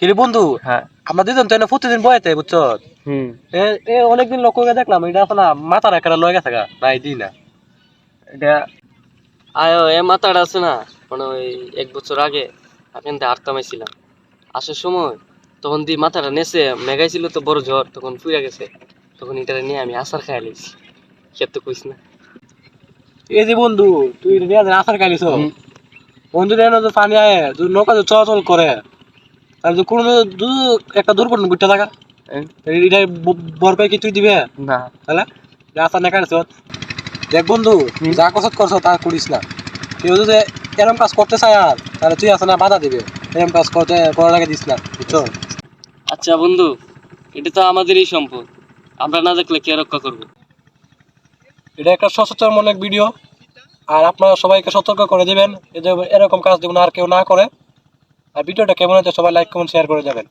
কিরে বন্ধু? হ্যাঁ। আমরা দুজন তো প্রতিদিন বয়াতে বুঝছ? হুম। এ এ অনেকদিন লক্ষ্য করে দেখলাম এটা না মাথার একটা লয়ে গেছে গা নাই দিই না। এটা আয়ো এ মাথাটা আছে না মানে ওই এক বছর আগে এখান থেকে আটতামাইছিলাম আসার সময় তখন দি মাথাটা নেচে মেঘাইছিল তো বড় ঝড় তখন ফুরে গেছে। তখন এটা নিয়ে আমি আসার খাই লিছি খেতে কইস না। এই যে বন্ধু তুই আসার খাইলিস বন্ধু পানি আয় নৌকা চলাচল করে। তাহলে তো কোনো একটা দুর্ঘটনা ঘটতে থাকা? এটা বর পাই কি তুই দিবে? না। তাহলে? না খাইছ দেখ বন্ধু। যা কসত করছ তা করিস না। কেউ যদি এরম কাজ করতে চায় আর তাহলে তুই আছে না বাধা দিবে। এরম কাজ করতে করার আগে দিস না বুঝছ? আচ্ছা বন্ধু এটা তো আমাদেরই সম্পদ। আমরা না দেখলে কে রক্ষা করব? এটা একটা সচেতনমূলক ভিডিও। আর আপনারা সবাইকে সতর্ক করে দিবেন এরকম কাজ যেন আর কেউ না করে। আর ভিডিওটা কেমন হচ্ছে সবাই লাইক কমেন্ট শেয়ার করে যাবেন।